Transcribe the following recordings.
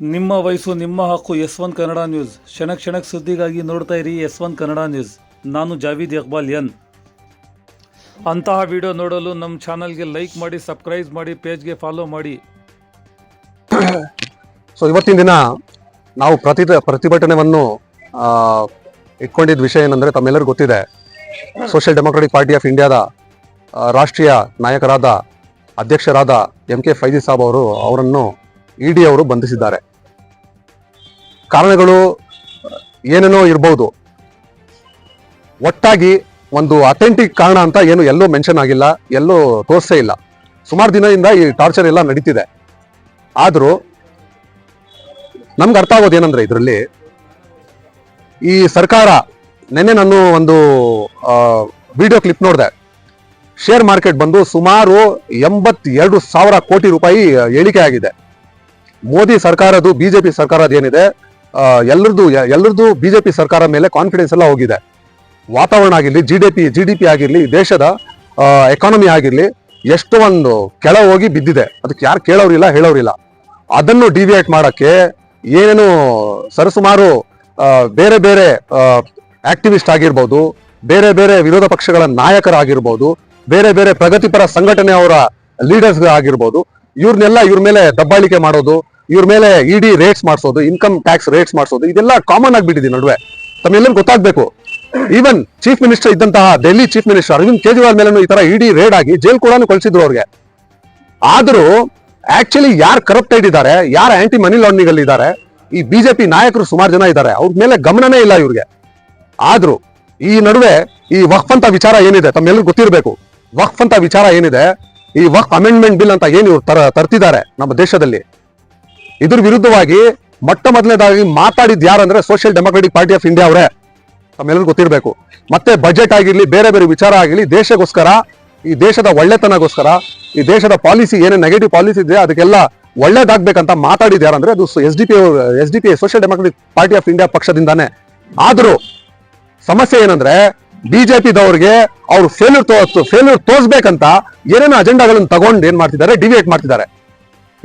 ನಿಮ್ಮ ವಯಸ್ಸು, ನಿಮ್ಮ ಹಕ್ಕು, ಎಸ್ ಒನ್ ಕನ್ನಡ ನ್ಯೂಸ್. ಕ್ಷಣ ಕ್ಷಣಕ್ಕೆ ಸುದ್ದಿಗಾಗಿ ನೋಡ್ತಾ ಇರಿ ಎಸ್ ಒನ್ ಕನ್ನಡ ನ್ಯೂಸ್. ನಾನು ಜಾವೀದ್ ಇಕ್ಬಾಲ್ ಎನ್. ಅಂತಹ ವಿಡಿಯೋ ನೋಡಲು ನಮ್ಮ ಚಾನಲ್ಗೆ ಲೈಕ್ ಮಾಡಿ, ಸಬ್ಸ್ಕ್ರೈಬ್ ಮಾಡಿ, ಪೇಜ್ಗೆ ಫಾಲೋ ಮಾಡಿ. ಸೊ ಇವತ್ತಿನ ದಿನ ನಾವು ಪ್ರತಿ ಪ್ರತಿಭಟನೆಯನ್ನು ಇಟ್ಕೊಂಡಿದ್ದ ವಿಷಯ ಏನಂದರೆ ತಮ್ಮೆಲ್ಲರಿಗೂ ಗೊತ್ತಿದೆ. ಸೋಷಿಯಲ್ ಡೆಮೊಕ್ರೆಟಿಕ್ ಪಾರ್ಟಿ ಆಫ್ ಇಂಡಿಯಾದ ರಾಷ್ಟ್ರೀಯ ನಾಯಕರಾದ, ಅಧ್ಯಕ್ಷರಾದ ಎಂ ಕೆ ಫೈಜಿ ಸಾಬ್ ಅವರು ಅವರನ್ನು ಇ ಡಿ ಅವರು ಬಂಧಿಸಿದ್ದಾರೆ. ಕಾರಣಗಳು ಏನೇನೋ ಇರಬಹುದು ಒಟ್ಟಾಗಿ ಒಂದು ಅಥೆಂಟಿಕ್ ಕಾರಣ ಅಂತ ಏನು ಎಲ್ಲೂ ಮೆನ್ಷನ್ ಆಗಿಲ್ಲ, ಎಲ್ಲೂ ತೋರಿಸೇ ಇಲ್ಲ. ಸುಮಾರು ದಿನದಿಂದ ಈ ಟಾರ್ಚರ್ ಎಲ್ಲ ನಡೀತಿದೆ. ಆದರೂ ನಮ್ಗೆ ಅರ್ಥ ಆಗೋದು ಏನಂದ್ರೆ ಇದರಲ್ಲಿ ಈ ಸರ್ಕಾರ ನೆನ್ನೆ ನಾನು ಒಂದು ವಿಡಿಯೋ ಕ್ಲಿಪ್ ನೋಡಿದೆ. ಶೇರ್ ಮಾರ್ಕೆಟ್ ಬಂದು ಸುಮಾರು ಎಂಬತ್ತೆರಡು ಸಾವಿರ ಕೋಟಿ ರೂಪಾಯಿ ಏಳಿಕೆ ಆಗಿದೆ ಮೋದಿ ಸರ್ಕಾರದ್ದು, ಬಿಜೆಪಿ ಸರ್ಕಾರದ ಏನಿದೆ ಎಲ್ಲರದು ಎಲ್ಲರದು ಬಿಜೆಪಿ ಸರ್ಕಾರ ಮೇಲೆ ಕಾನ್ಫಿಡೆನ್ಸ್ ಎಲ್ಲ ಹೋಗಿದೆ. ವಾತಾವರಣ ಆಗಿರಲಿ G D P G D P ಆಗಿರಲಿ, ದೇಶದ ಎಕಾನಮಿ ಆಗಿರಲಿ, ಎಷ್ಟು ಒಂದು ಕೆಳ ಹೋಗಿ ಬಿದ್ದಿದೆ. ಅದಕ್ಕೆ ಯಾರು ಕೇಳೋರಿಲ್ಲ, ಹೇಳೋರಿಲ್ಲ. ಅದನ್ನು ಡಿವಿಯೇಟ್ ಮಾಡೋಕ್ಕೆ ಏನೇನು ಸರಸುಮಾರು ಬೇರೆ ಬೇರೆ ಆಕ್ಟಿವಿಸ್ಟ್ ಆಗಿರ್ಬೋದು, ಬೇರೆ ಬೇರೆ ವಿರೋಧ ಪಕ್ಷಗಳ ನಾಯಕರಾಗಿರ್ಬೋದು, ಬೇರೆ ಬೇರೆ ಪ್ರಗತಿಪರ ಸಂಘಟನೆಯವರ ಲೀಡರ್ಸ್ ಆಗಿರ್ಬೋದು, ಇವ್ರನ್ನೆಲ್ಲ ಇವ್ರ ಮೇಲೆ ದಬ್ಬಾಳಿಕೆ ಮಾಡೋದು ಇವ್ರ ಮೇಲೆ ಇಡಿ ರೇಟ್ಸ್ ಮಾಡಿಸೋದು ಇನ್ಕಮ್ ಟ್ಯಾಕ್ಸ್ ರೇಟ್ಸ್ ಮಾಡಿಸೋದು, ಇದೆಲ್ಲ ಕಾಮನ್ ಆಗಿಬಿಟ್ಟಿದೆ ನಡುವೆ. ತಮ್ಮೆಲ್ಲರಿಗೂ ಗೊತ್ತಾಗ್ಬೇಕು. ಈವನ್ ಚೀಫ್ ಮಿನಿಸ್ಟರ್ ಇದ್ದಂತಹ ಡೆಲ್ಲಿ ಚೀಫ್ ಮಿನಿಸ್ಟರ್ ಅರವಿಂದ್ ಕೇಜ್ರಿವಾಲ್ ಮೇಲೂ ಈ ತರ ಇಡಿ ರೇಡ್ ಆಗಿ ಜೈಲ್ ಕೂಡ ಕಳಿಸಿದ್ರು ಅವ್ರಿಗೆ. ಆದ್ರೂ ಆಕ್ಚುಲಿ ಯಾರು ಕರಪ್ಟೆಡ್ ಇದ್ದಾರೆ ಯಾರು ಆಂಟಿ ಮನಿ ಲಾಂಡ್ರಿಂಗ್ ಅಲ್ಲಿ ಇದ್ದಾರೆ ಈ ಬಿಜೆಪಿ ನಾಯಕರು ಸುಮಾರು ಜನ ಇದ್ದಾರೆ ಅವ್ರ ಮೇಲೆ ಗಮನನೇ ಇಲ್ಲ ಇವ್ರಿಗೆ. ಆದ್ರೂ ಈ ನಡುವೆ ಈ ವಕ್ಫ್ ಅಂತ ವಿಚಾರ ಏನಿದೆ ತಮ್ಮೆಲ್ಲರೂ ಗೊತ್ತಿರಬೇಕು. ವಕ್ಫ್ ಅಂತ ವಿಚಾರ ಏನಿದೆ, ಈ ವಕ್ಫ್ ಅಮೆಂಡ್ಮೆಂಟ್ ಬಿಲ್ ಅಂತ ಏನು ಇವ್ರು ತರ ತರ್ತಿದ್ದಾರೆ ನಮ್ಮ ದೇಶದಲ್ಲಿ? ಇದ್ರ ವಿರುದ್ಧವಾಗಿ ಮೊಟ್ಟ ಮೊದಲನೇದಾಗಿ ಮಾತಾಡಿದ್ ಯಾರಂದ್ರೆ social democratic party of India ಅವರೇ. ತಮ್ಮೆಲ್ಲರಿಗೂ ಗೊತ್ತಿರಬೇಕು. ಮತ್ತೆ ಬಜೆಟ್ ಆಗಿರ್ಲಿ, ಬೇರೆ ಬೇರೆ ವಿಚಾರ ಆಗಿರ್ಲಿ ದೇಶಕ್ಕೋಸ್ಕರ ಈ ದೇಶದ ಒಳ್ಳೆತನಗೋಸ್ಕರ, ಈ ದೇಶದ ಪಾಲಿಸಿ ಏನೇ ನೆಗೆಟಿವ್ ಪಾಲಿಸಿ ಇದೆ ಅದಕ್ಕೆಲ್ಲ ಒಳ್ಳೇದಾಗಬೇಕಂತ ಮಾತಾಡಿದ ಯಾರಂದ್ರೆ ಅದು S D P S D P social democratic party of India ಪಕ್ಷದಿಂದಾನೆ. ಆದರೂ ಸಮಸ್ಯೆ ಏನಂದ್ರೆ ಬಿಜೆಪಿದವ್ರಿಗೆ ಅವ್ರು ಫೇಲ್ಯೂರ್ ತೋ ಫೇಲ್ಯೂರ್ ತೋರ್ಸ್ಬೇಕಂತ ಏನೇನೋ ಅಜೆಂಡಾಗಳನ್ನು ತಗೊಂಡು ಏನ್ ಮಾಡ್ತಿದ್ದಾರೆ ಡಿವಿಯೇಟ್ ಮಾಡ್ತಿದ್ದಾರೆ.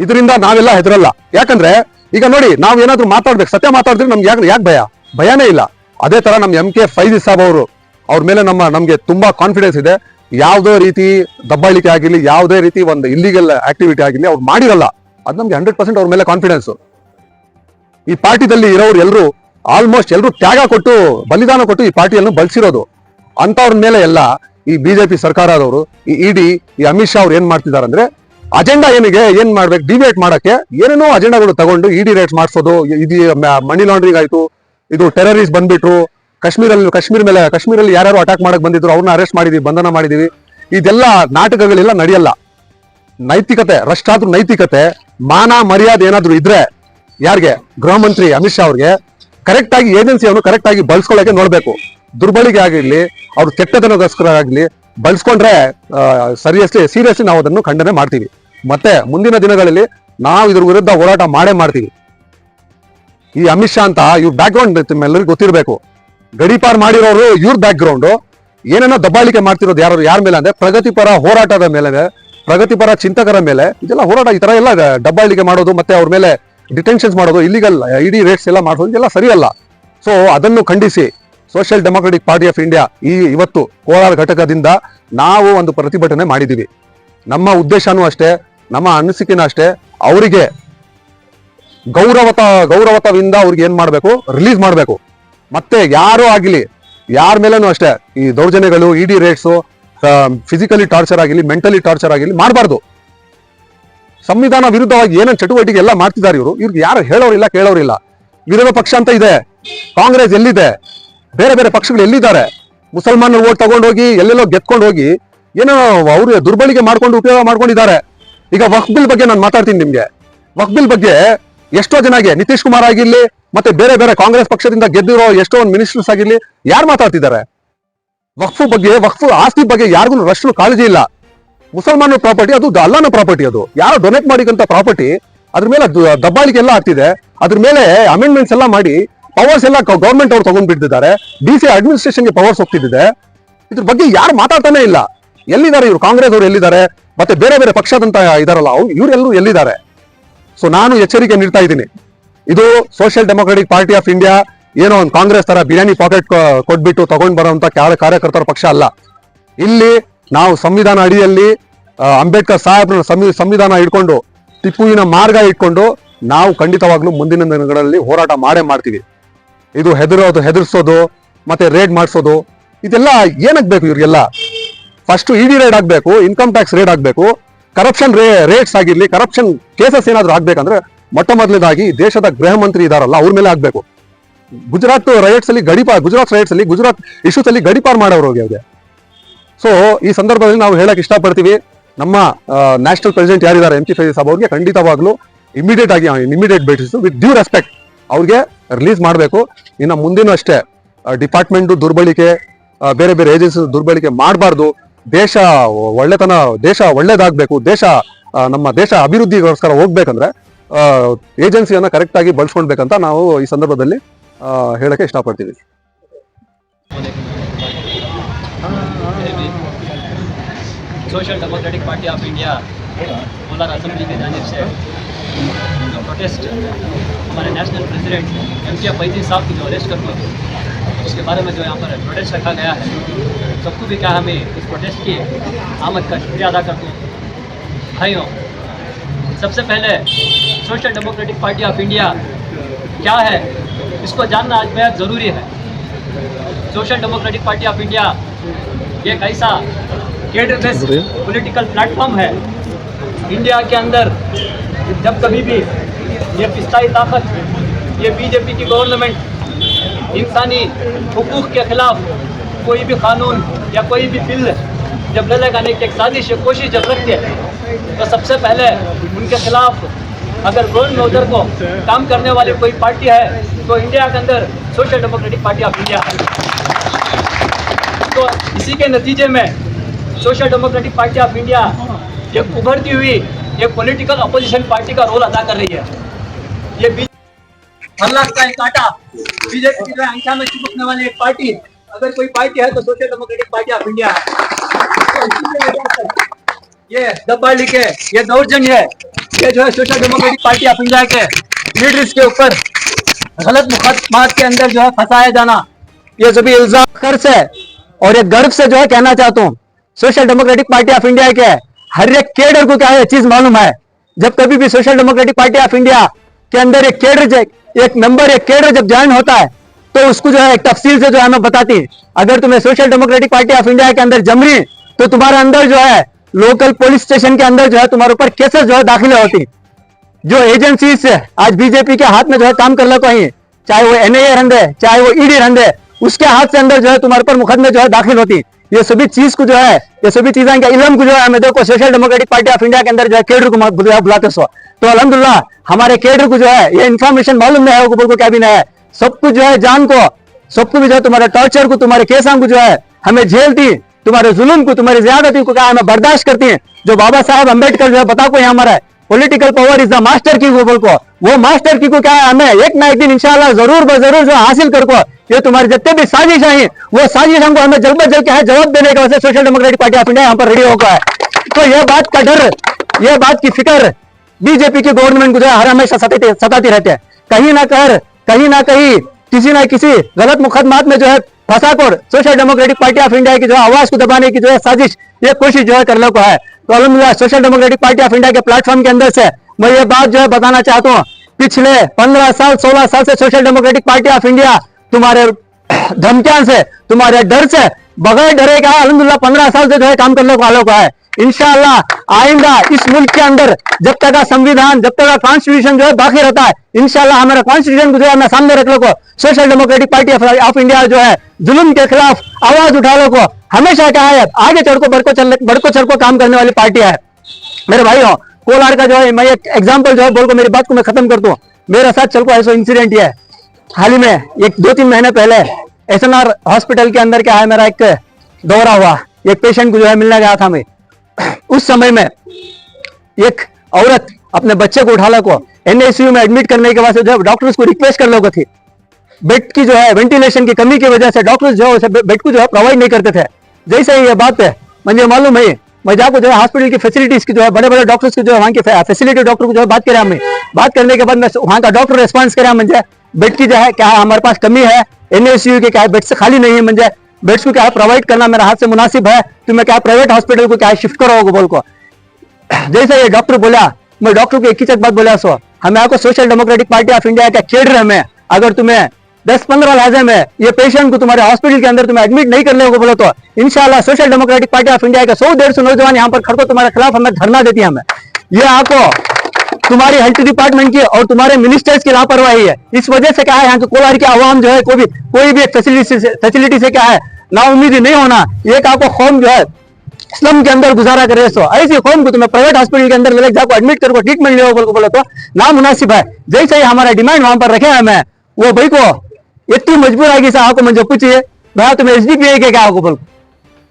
ಇದರಿಂದ ನಾವೆಲ್ಲ ಹೆದರಲ್ಲ. ಯಾಕಂದ್ರೆ, ಈಗ ನೋಡಿ ನಾವ್ ಏನಾದ್ರೂ ಮಾತಾಡ್ಬೇಕು, ಸತ್ಯ ಮಾತಾಡಿದ್ರೆ ನಮ್ಗೆ ಯಾಕೆ ಯಾಕೆ ಭಯ? ಭಯನೇ ಇಲ್ಲ. ಅದೇ ತರ ನಮ್ ಎಂ ಕೆ ಫೈಜಿ ಸಾಬ್ ಅವರು, ಅವ್ರ ಮೇಲೆ ನಮ್ಮ, ನಮ್ಗೆ ತುಂಬಾ ಕಾನ್ಫಿಡೆನ್ಸ್ ಇದೆ. ಯಾವುದೇ ರೀತಿ ದಬ್ಬಾಳಿಕೆ ಆಗಿರ್ಲಿ, ಯಾವುದೇ ರೀತಿ ಒಂದು ಇಲ್ಲಿಗಲ್ ಆಕ್ಟಿವಿಟಿ ಆಗಿರ್ಲಿ, ಅವ್ರು ಮಾಡಿರಲ್ಲ. ಅದ್ ನಮ್ಗೆ ಹಂಡ್ರೆಡ್ ಪರ್ಸೆಂಟ್ ಅವ್ರ ಮೇಲೆ ಕಾನ್ಫಿಡೆನ್ಸ್ ಈ ಪಾರ್ಟಿದಲ್ಲಿ ಇರೋರು ಎಲ್ಲರೂ ಆಲ್ಮೋಸ್ಟ್ ಎಲ್ಲರೂ ತ್ಯಾಗ ಕೊಟ್ಟು, ಬಲಿದಾನ ಕೊಟ್ಟು ಈ ಪಾರ್ಟಿಯನ್ನು ಬಳಸಿರೋದು. ಅಂತವ್ರ ಮೇಲೆ ಎಲ್ಲ ಈ ಬಿಜೆಪಿ ಸರ್ಕಾರದವರು ಈ ಇಡಿ ಈ ಅಮಿತ್ ಶಾ ಅವ್ರು ಏನ್ ಮಾಡ್ತಿದ್ದಾರೆ ಅಂದ್ರೆ ಅಜೆಂಡಾ ಏನಿಗೆ, ಏನ್ ಮಾಡ್ಬೇಕು ಡಿಬೇಟ್ ಮಾಡಕ್ಕೆ ಏನೇನೋ ಅಜೆಂಡಾಗಳು ತಗೊಂಡು ಇಡಿ ರೇಟ್ ಮಾಡಿಸೋದು, ಇದು ಮನಿ ಲಾಂಡ್ರಿಂಗ್ ಆಯ್ತು, ಇದು ಟೆರರಿಸ್ಟ್ ಬಂದ್ಬಿಟ್ರು ಕಾಶ್ಮೀರಲ್ಲಿ ಕಾಶ್ಮೀರ ಮೇಲೆ ಕಾಶ್ಮೀರಲ್ಲಿ ಯಾರ್ಯಾರು ಅಟ್ಯಾಕ್ ಮಾಡಕ್ ಬಂದಿದ್ರು ಅವ್ರನ್ನ ಅರೆಸ್ಟ್ ಮಾಡಿದೀವಿ, ಬಂಧನ ಮಾಡಿದೀವಿ. ಇದೆಲ್ಲ ನಾಟಕಗಳೆಲ್ಲ, ನಡೆಯಲ್ಲ. ನೈತಿಕತೆ, ರಷ್ಟಾದ್ರೂ ನೈತಿಕತೆ, ಮಾನ, ಮರ್ಯಾದೆ ಏನಾದ್ರು ಇದ್ರೆ ಯಾರಿಗೆ? ಗೃಹ ಮಂತ್ರಿ ಅಮಿತ್ ಶಾ ಅವ್ರಿಗೆ ಕರೆಕ್ಟ್ ಆಗಿ ಏಜೆನ್ಸಿಯನ್ನು ಕರೆಕ್ಟ್ ಆಗಿ ಬಳಸ್ಕೊಳ್ಳೋಕೆ ನೋಡ್ಬೇಕು. ದುರ್ಬಳಿಗೆ ಆಗಿರ್ಲಿ, ಅವ್ರ ಕೆಟ್ಟತನಗೋಸ್ಕರ ಆಗ್ಲಿ ಬಳಸ್ಕೊಂಡ್ರೆ ಸರಿಯಸ್ಲಿ ಸೀರಿಯಸ್ಲಿ ನಾವು ಅದನ್ನು ಖಂಡನೆ ಮಾಡ್ತೀವಿ. ಮತ್ತೆ ಮುಂದಿನ ದಿನಗಳಲ್ಲಿ ನಾವು ಇದ್ರ ವಿರುದ್ಧ ಹೋರಾಟ ಮಾಡೇ ಮಾಡ್ತೀವಿ. ಈ ಅಮಿತ್ ಶಾ ಅಂತ, ಇವ್ರ ಬ್ಯಾಕ್ ಗ್ರೌಂಡ್ ಗೊತ್ತಿರಬೇಕು. ಗಡಿಪಾರ್ ಮಾಡಿರೋರು ಇವ್ರ ಬ್ಯಾಕ್ ಗ್ರೌಂಡ್ ಏನೇನೋ ದಬ್ಬಾಳಿಕೆ ಮಾಡ್ತಿರೋದು ಯಾರು, ಯಾರ ಮೇಲೆ ಅಂದ್ರೆ ಪ್ರಗತಿಪರ ಹೋರಾಟದ ಮೇಲೆ ಪ್ರಗತಿಪರ ಚಿಂತಕರ ಮೇಲೆ. ಇದೆಲ್ಲ ಹೋರಾಟ ಈ ತರ ಎಲ್ಲ ದಬ್ಬಾಳಿಕೆ ಮಾಡೋದು, ಮತ್ತೆ ಅವ್ರ ಮೇಲೆ ಡಿಟೆನ್ಷನ್ಸ್ ಮಾಡೋದು ಇಲ್ಲಿಗಲ್ ಇಡಿ ರೇಟ್ಸ್ ಎಲ್ಲ ಮಾಡೋದು ಇದೆಲ್ಲ ಸರಿಯಲ್ಲ. ಸೊ ಅದನ್ನು ಖಂಡಿಸಿ. Social democratic party of India ಈ ಇವತ್ತು ಕೋಲಾರ ಘಟಕದಿಂದ ನಾವು ಒಂದು ಪ್ರತಿಭಟನೆ ಮಾಡಿದ್ದೀವಿ. ನಮ್ಮ ಉದ್ದೇಶನೂ ಅಷ್ಟೇ, ನಮ್ಮ ಅನಿಸಿಕೆನೂ ಅಷ್ಟೇ, ಅವರಿಗೆ ಗೌರವತ, ಗೌರವತವಿಂದ ಅವ್ರಿಗೆ ಏನ್ ಮಾಡಬೇಕು? ರಿಲೀಸ್ ಮಾಡಬೇಕು. ಮತ್ತೆ ಯಾರು ಆಗಲಿ, ಯಾರ ಮೇಲೂ ಅಷ್ಟೇ, ಈ ದೌರ್ಜನ್ಯಗಳು, ಇಡಿ ರೇಟ್ಸು ಫಿಸಿಕಲಿ ಟಾರ್ಚರ್ ಆಗಿರಲಿ ಮೆಂಟಲಿ ಟಾರ್ಚರ್ ಆಗಲಿ ಮಾಡಬಾರ್ದು. ಸಂವಿಧಾನ ವಿರುದ್ಧವಾಗಿ ಏನೇನು ಚಟುವಟಿಕೆ ಎಲ್ಲ ಮಾಡ್ತಿದ್ದಾರೆ ಇವರು, ಇವ್ರಿಗೆ ಯಾರು ಹೇಳೋರಿಲ್ಲ, ಕೇಳೋರಿಲ್ಲ. ವಿರೋಧ ಪಕ್ಷ ಅಂತ ಇದೆ, ಕಾಂಗ್ರೆಸ್ ಎಲ್ಲಿದೆ? ಬೇರೆ ಬೇರೆ ಪಕ್ಷಗಳು ಎಲ್ಲಿದ್ದಾರೆ? ಮುಸಲ್ಮಾನರು ಓಟ್ ತಗೊಂಡೋಗಿ, ಎಲ್ಲೆಲ್ಲೋ ಗೆದ್ಕೊಂಡು ಹೋಗಿ ಏನೋ ಅವರು ದುರ್ಬಳಿಕೆ ಮಾಡ್ಕೊಂಡು, ಉಪಯೋಗ ಮಾಡ್ಕೊಂಡಿದ್ದಾರೆ. ಈಗ ವಕ್ಫ್ ಬಗ್ಗೆ ನಾನು ಮಾತಾಡ್ತೀನಿ ನಿಮ್ಗೆ. ವಕ್ಫ್ ಬಗ್ಗೆ ಎಷ್ಟೋ ಜನಗೆ ನಿತೀಶ್ ಕುಮಾರ್ ಆಗಿರ್ಲಿ, ಮತ್ತೆ ಬೇರೆ ಬೇರೆ ಕಾಂಗ್ರೆಸ್ ಪಕ್ಷದಿಂದ ಗೆದ್ದಿರೋ ಎಷ್ಟೋ ಒಂದು ಮಿನಿಸ್ಟರ್ಸ್ ಆಗಿರ್ಲಿ, ಯಾರು ಮಾತಾಡ್ತಿದ್ದಾರೆ? ವಕ್ಫ್ ಬಗ್ಗೆ, ವಕ್ಫ್ ಆಸ್ತಿ ಬಗ್ಗೆ ಯಾರಿಗೂ ರಷ್ಟು ಕಾಳಜಿ ಇಲ್ಲ. ಮುಸಲ್ಮಾನ ಪ್ರಾಪರ್ಟಿ ಅದು ಅಲ್ಲಾನ ಪ್ರಾಪರ್ಟಿ ಅದು. ಯಾರು ಡೊನೇಟ್ ಮಾಡಿದಂತ ಪ್ರಾಪರ್ಟಿ, ಅದ್ರ ಮೇಲೆ ದಬ್ಬಾಳಿಕೆ ಎಲ್ಲ ಆಗ್ತಿದೆ. ಅದ್ರ ಮೇಲೆ ಅಮೆಂಡ್ಮೆಂಟ್ಸ್ ಎಲ್ಲ ಮಾಡಿ ಪವರ್ಸ್ ಎಲ್ಲ ಗೌರ್ಮೆಂಟ್ ಅವ್ರು ತಗೊಂಡ್ಬಿಟ್ಟಿದ್ದಾರೆ ಡಿ ಸಿ ಅಡ್ಮಿನಿಸ್ಟ್ರೇಷನ್ಗೆ ಪವರ್ಸ್ ಹೋಗ್ತಿದ್ದಿದೆ ಇದ್ರ ಬಗ್ಗೆ ಯಾರು ಮಾತಾಡ್ತಾನೆ ಇಲ್ಲ. ಎಲ್ಲಿದ್ದಾರೆ ಇವರು? ಕಾಂಗ್ರೆಸ್ ಅವರು ಎಲ್ಲಿದ್ದಾರೆ? ಮತ್ತೆ ಬೇರೆ ಬೇರೆ ಪಕ್ಷದಂತ ಇದಾರಲ್ಲ ಅವ್ರು ಇವರೆಲ್ಲರೂ ಎಲ್ಲಿದ್ದಾರೆ? ಸೊ ನಾನು ಎಚ್ಚರಿಕೆ ನೀಡ್ತಾ ಇದ್ದೀನಿ. ಇದು social democratic party of India ಏನೋ ಒಂದು ಕಾಂಗ್ರೆಸ್ ತರ ಬಿರಿಯಾನಿ ಪಾಕೆಟ್ ಕೊಟ್ಬಿಟ್ಟು ತಗೊಂಡ್ ಬರೋಂತ ಕಾರ್ಯಕರ್ತರ ಪಕ್ಷ ಅಲ್ಲ. ಇಲ್ಲಿ ನಾವು ಸಂವಿಧಾನ ಅಡಿಯಲ್ಲಿ ಅಂಬೇಡ್ಕರ್ ಸಾಹೇಬ್ರ ಸಂವಿ- ಸಂವಿಧಾನ ಇಟ್ಕೊಂಡು ಟಿಪ್ಪುವಿನ ಮಾರ್ಗ ಇಟ್ಕೊಂಡು ನಾವು ಖಂಡಿತವಾಗ್ಲೂ ಮುಂದಿನ ದಿನಗಳಲ್ಲಿ ಹೋರಾಟ ಮಾಡೇ ಮಾಡ್ತೀವಿ. ಇದು ಹೆದರೋದು, ಹೆದರ್ಸೋದು, ಮತ್ತೆ ರೇಡ್ ಮಾಡಿಸೋದು, ಇದೆಲ್ಲ ಏನಕ್ಕೆ ಬೇಕು ಇವ್ರಿಗೆಲ್ಲ? ಫಸ್ಟ್ ಇಡಿ ರೇಡ್ ಆಗಬೇಕು ಇನ್ಕಮ್ ಟ್ಯಾಕ್ಸ್ ರೇಡ್ ಆಗಬೇಕು. ಕರಪ್ಷನ್ ರೇ ರೇಟ್ಸ್ ಆಗಿರಲಿ ಕರಪ್ಷನ್ ಕೇಸಸ್ ಏನಾದರೂ ಆಗಬೇಕಂದ್ರೆ ಮೊಟ್ಟ ಮೊದಲನೇದಾಗಿ ದೇಶದ ಗೃಹ ಮಂತ್ರಿ ಇದಾರಲ್ಲ, ಅವ್ರ ಮೇಲೆ ಆಗಬೇಕು. ಗುಜರಾತ್ ರೈಟ್ಸ್ ಅಲ್ಲಿ ಗಡಿಪಾರ್ ಗುಜರಾತ್ ರೈಟ್ಸ್ ಅಲ್ಲಿ, ಗುಜರಾತ್ ಇಶ್ಯೂಸ್ ಅಲ್ಲಿ ಗಡಿಪಾರ್ ಮಾಡೋರು ಅವ್ರಿಗೆ ಸೊ ಈ ಸಂದರ್ಭದಲ್ಲಿ ನಾವು ಹೇಳಕ್ ಇಷ್ಟಪಡ್ತೀವಿ. ನಮ್ಮ ನ್ಯಾಷನಲ್ ಪ್ರೆಸಿಡೆಂಟ್ ಯಾರಿದ್ದಾರೆ ಎಂ ಪಿ ಫೈಜಿ ಸಾಬ್ ಅವ್ರಿಗೆ ಖಂಡಿತವಾಗ್ಲೂ ಇಮಿಡಿಯೇಟ್ ಆಗಿ immediate basis with due respect ಅವ್ರಿಗೆ ರಿಲೀಸ್ ಮಾಡಬೇಕು. ಇನ್ನು ಮುಂದಿನೂ ಅಷ್ಟೇ ಡಿಪಾರ್ಟ್ಮೆಂಟು ದುರ್ಬಳಕೆ ಬೇರೆ ಬೇರೆ ಏಜೆನ್ಸಿ ದುರ್ಬಳಕೆ ಮಾಡಬಾರ್ದು. ದೇಶ ಒಳ್ಳೆತನ, ದೇಶ ಒಳ್ಳೇದಾಗಬೇಕು. ದೇಶ ನಮ್ಮ ದೇಶ ಅಭಿವೃದ್ಧಿಗೋಸ್ಕರ ಹೋಗ್ಬೇಕಂದ್ರೆ ಏಜೆನ್ಸಿಯನ್ನು ಕರೆಕ್ಟಾಗಿ ಬಳಸ್ಕೊಳ್ಬೇಕಂತ ನಾವು ಈ ಸಂದರ್ಭದಲ್ಲಿ ಹೇಳಕ್ಕೆ ಇಷ್ಟಪಡ್ತೀವಿ. Social democratic party of India Kolar ಅಸೆಂಬ್ಲಿಗೆ ಜಾನಿಬ್ की जो प्रोटेस्ट हमारे नेशनल प्रेसिडेंट एम के फैजी साहब की जो अरेस्ट कर करके उसके बारे में जो यहाँ पर प्रोटेस्ट रखा गया है सबको भी क्या हमें इस प्रोटेस्ट की आमद का शुक्रिया अदा करते हैं। भाइयों सबसे पहले social democratic party of India क्या है इसको जानना आज बेहद ज़रूरी है। Social democratic party of India एक ऐसा केडर बेस्ड पॉलिटिकल प्लेटफॉर्म है इंडिया के अंदर जब कभी भी ये फिस्ताई ताकत, ये बीजेपी की गवर्नमेंट इंसानी हकूक़ के खिलाफ कोई भी कानून या कोई भी बिल जब ले लगाने की एक साजिश या कोशिश जब रखती है तो सबसे पहले उनके खिलाफ अगर गोल्ड उधर को काम करने वाली कोई पार्टी है तो इंडिया के अंदर social democratic party of India है। तो इसी के नतीजे में social democratic party of India एक उभरती हुई एक पॉलिटिकल अपोजिशन पार्टी का रोल अदा कर रही है। ये बी हल्ला का कांटा। बीजेपी की अंशा में चिपकने वाली एक पार्टी अगर कोई पार्टी है तो social democratic party of India है। तो ये दबाली के ये दौर्जन्य है। ये जो है social democratic party of India के लीडर्स के ऊपर गलत मुकदमात के अंदर जो है फंसाया जाना, ये सभी इल्ज़ाम कर्ज है और ये गर्व से जो है कहना चाहता हूँ, social democratic party of India के हर एक केडर को क्या है, चीज़ मालूम है। जब कभी भी social democratic party of India के अंदर एक केडर एक मेंबर एक केडर जब ज्वाइन होता है तो उसको जो है एक तफसील से जो है हमें बताती है। अगर तुम्हें social democratic party of India के अंदर जमरी तो तुम्हारे अंदर जो है लोकल पुलिस स्टेशन के अंदर जो है तुम्हारे ऊपर केसेस जो है दाखिल होती जो एजेंसीज आज बीजेपी के हाथ में जो है काम कर लो कहीं चाहे वो एनआईए रंधे चाहे वो ईडी रंधे उसके हाथ से अंदर जो है तुम्हारे ऊपर मुकदमे जो है दाखिल होती ये सभी चीज़ को जो है, ये सभी चीज़ें इलम को जो है, हमें देखो social democratic party of India के अंदर जो है केडर को बुलाते सो। तो अलहमदुल्ला, हमारे केडर को जो है, ये इन्फॉर्मेशन मालूम नहीं है वो को क्या भी नहीं है। सब कुछ जो है, जान को सबको भी जो है, तुम्हारे टॉर्चर को, तुम्हारे केसां को जो है, हमें झेलती तुम्हारे जुल्म को, तुम्हारी ज्यादती को क्या हमें बर्दाश्त करती है जो बाबा साहब अंबेडकर जो है बता को हमारा? है political power is the master key को बोल को वो मास्टर की को क्या है? हमें एक ना एक दिन इंशाल्लाह ज़रूर ब ज़रूर जो हासिल कर को ये तुम्हारे जितने भी साजिश आई, वो साजिश हमको हमें जल्द जल्द क्या है? जवाब देने का वैसे social democratic party of India यहाँ पर रेडी होगा है। तो ये बात का डर, ये बात की फ़िक्र बीजेपी की गवर्नमेंट को जो है हर हमेशा सताती रहते हैं। कहीं ना कर कहीं ना कहीं किसी ना किसी गलत मुकदमात में जो है फंसा कर social democratic party of India की जो है आवाज़ को दबाने की जो है साजिश, ये कोशिश जो है कर लो को है। तो है social democratic party of India के प्लेटफॉर्म के अंदर से मैं ये बात जो है बताना चाहता हूँ। पिछले पंद्रह साल, सोलह साल से social democratic party of India तुम्हारे धमकियाँ से, तुम्हारे डर से बगैर डरे का अलहमदुल्ला, पंद्रह साल से जो है काम करने वालों का है इंशाल्लाह आइंदा इस मुल्क के अंदर जब तक का संविधान, जब तक का कॉन्स्टिट्यूशन जो है बाकी रहता है इनशाला हमारा कॉन्स्टिट्यूशन को जो है सामने रख लो को social democratic party of India जो है, जुल्म के खिलाफ आवाज़ उठा लो को, हमेशा क्या है, आगे चढ़ को बढ़को चल बढ़को चढ़ को काम करने वाली पार्टी है। मेरे भाई हो कोलार का जो है, मैं एक एग्ज़ाम्पल जो है बोल को, मेरी बात को मैं खत्म कर दू। मेरे साथ चल को ऐसा इंसिडेंट ये है। हाल ही में, एक दो तीन महीने पहले एस एन आर हॉस्पिटल के अंदर क्या है, मेरा एक दौरा हुआ। एक पेशेंट को जो है मिलने गया था मैं उस समय में एक औरत अपने बच्चे को उठा लो को एनआईसीयू में एडमिट करने के बाद डॉक्टर्स को रिक्वेस्ट कर लो को थी बेड की जो है वेंटिलेशन की कमी की वजह से डॉक्टर्स जो है बेड को जो है प्रोवाइड नहीं करते थे। जैसे ही ये बात है मुझे मालूम है, मैं जाकर जो है हॉस्पिटल की फैसिलिटीज़ की जो है बड़े बड़े डॉक्टर्स की जो है वहाँ की फैसिलिटी डॉक्टर को जो है बात करें हमें। बात करने के बाद मैं वहाँ का डॉक्टर रिस्पॉन्स करें म्हणजे बेड की जो है क्या हमारे पास कमी है एनएसयू के क्या है? बेड्स खाली नहीं है म्हणजे बेड्स को क्या है? प्रोवाइड करना मेरे हाथ से मुनासिब है तो मैं क्या प्राइवेट हॉस्पिटल को क्या शिफ्ट करोगे बोल को। जैसे ये डॉक्टर बोला, मैं डॉक्टर को एक ही चक बात बोला, सो, हमें आपको social democratic party of India का खेड़ रहे में अगर तुम्हें दस पंद्रह लाजम है, ये पेशेंट को तुम्हारे हॉस्पिटल के अंदर तुम्हें एडमिट नहीं करने को बोलो तो इनशाला social democratic party of India का सौ डेढ़ सौ नौजवान यहाँ पर खड़को तुम्हारे खिलाफ हमें धरना देती है हमें। ये आपको तुम्हारी हेल्थ डिपार्टमेंट की और तुम्हारे मिनिस्टर्स की लापरवाही है। इस वजह से क्या है, यहाँ के कोलार की आवाम जो है, कोई भी कोई भी फैसिलिटी से से क्या है ना उम्मीद नहीं होना। एक आपको कौम जो है, स्लम के अंदर गुजारा करे सो। ऐसी कौम को तुम्हें प्राइवेट हॉस्पिटल के अंदर ले जाकर एडमिट करो ट्रीटमेंट ले बोल को बोलो तो ना मुनासिब है। जैसे ही हमारा डिमांड वहाँ पर रखे हैं मैं वो भाई को इतनी मजबूर आएगी से आपको मुझे पूछिए भैया तुम्हें एच डी पी आई के क्या बोल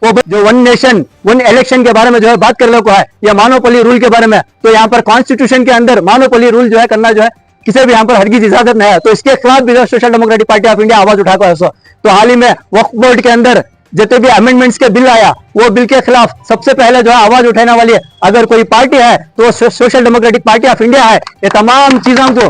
वो जो वन नेशन वन इलेक्शन के बारे में जो है बात करने को है, या मानोपली रूल के बारे में तो यहाँ पर कॉन्स्टिट्यूशन के अंदर मानोपली रूल जो है करना जो है, किसी भी यहाँ पर हरगिज इजाज़त नहीं है। तो इसके खिलाफ भी social democratic party of India आवाज़ उठाकर तो हाल ही में वक्फ बोर्ड के अंदर जितने भी अमेंडमेंट्स के बिल आया, वो बिल के खिलाफ सबसे पहले जो है आवाज़ उठाने वाली है। अगर कोई पार्टी है तो वो social democratic party of India है। ये तमाम चीज़ों को,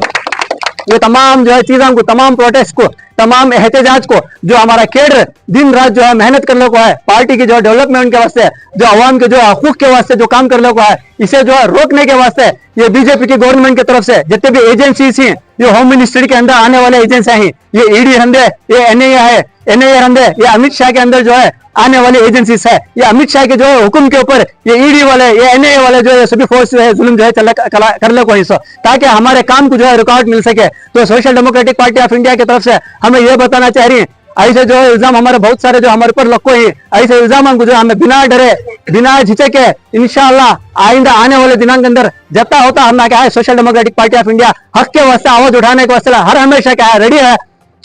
ये तमाम जो है चीज़ों को, तमाम प्रोटेस्ट को तमाम एहतजाज को, जो हमारा केडर दिन रात जो है मेहनत करने को है, पार्टी की जो है डेवलपमेंट के वास्ते जो आवाम के जो हकूक के वास्ते जो काम करने को है, इसे जो है रोकने के वास्ते ये बीजेपी की गवर्नमेंट की तरफ़ से जितने भी एजेंसी हैं, ये होम मिनिस्ट्री के अंदर आने वाले एजेंसियाँ हैं ये ईडी हंदे ये एनआईए है एनआईए हंदे ये अमित शाह के अंदर जो है, आने वाली एजेंसीज है। ये अमित शाह के जो है, हुक्म के ऊपर, ये ईडी वाले, ये एनआईए वाले जो है सभी फोर्स जो है, जुलम जो है कर ले को हिस्सा ताकि हमारे काम को जो है रुकावट मिल सके। तो social democratic party of India की तरफ़ से हमें यह बताना चाह रही है, ऐसे जो है, इल्ज़ाम हमारे बहुत सारे जो हमारे ऊपर लक्को है, ऐसे इल्ज़ाम को जो हमें बिना डरे, बिना झिझके इंशाल्लाह, आइंदा आने वाले दिनांक अंदर, जता होता हम क्या है social democratic party of India हक के वास्ते आवाज़ उठाने के वास्ते, हर हमेशा क्या है रेडी है।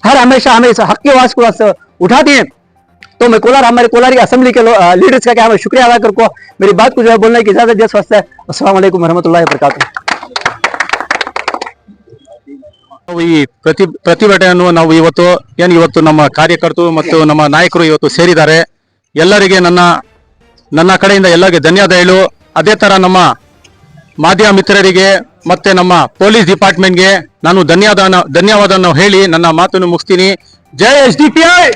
हर हमेशा हमें इस हक के आवाज को वास्ते उठाती है तो मैं कोलार हमारे कोलारी असेंबली के लीडर्स का क्या मैं शुक्रिया अदा कर को मेरी बात को जो है बोलने की इजाजत जिस वास्ते अस्सलाम वालेकुम रहमतुल्लाहि वबरकातुहू ನಾವು ಈ ಪ್ರತಿ ಪ್ರತಿಭಟನೆಯನ್ನು ನಾವು ಇವತ್ತು ಏನು ಇವತ್ತು ನಮ್ಮ ಕಾರ್ಯಕರ್ತರು ಮತ್ತು ನಮ್ಮ ನಾಯಕರು ಇವತ್ತು ಸೇರಿದ್ದಾರೆ ಎಲ್ಲರಿಗೆ ನನ್ನ ನನ್ನ ಕಡೆಯಿಂದ ಎಲ್ಲರಿಗೆ ಧನ್ಯವಾದ ಹೇಳು ಅದೇ ತರ ನಮ್ಮ ಮಾಧ್ಯಮ ಮಿತ್ರರಿಗೆ ಮತ್ತೆ ನಮ್ಮ ಪೊಲೀಸ್ ಡಿಪಾರ್ಟ್ಮೆಂಟ್ಗೆ ನಾನು ಧನ್ಯವಾದ ಧನ್ಯವಾದವನ್ನು ಹೇಳಿ ನನ್ನ ಮಾತನ್ನು ಮುಗಿಸ್ತೀನಿ. ಜೈ ಎಸ್ ಡಿ ಪಿ ಐ!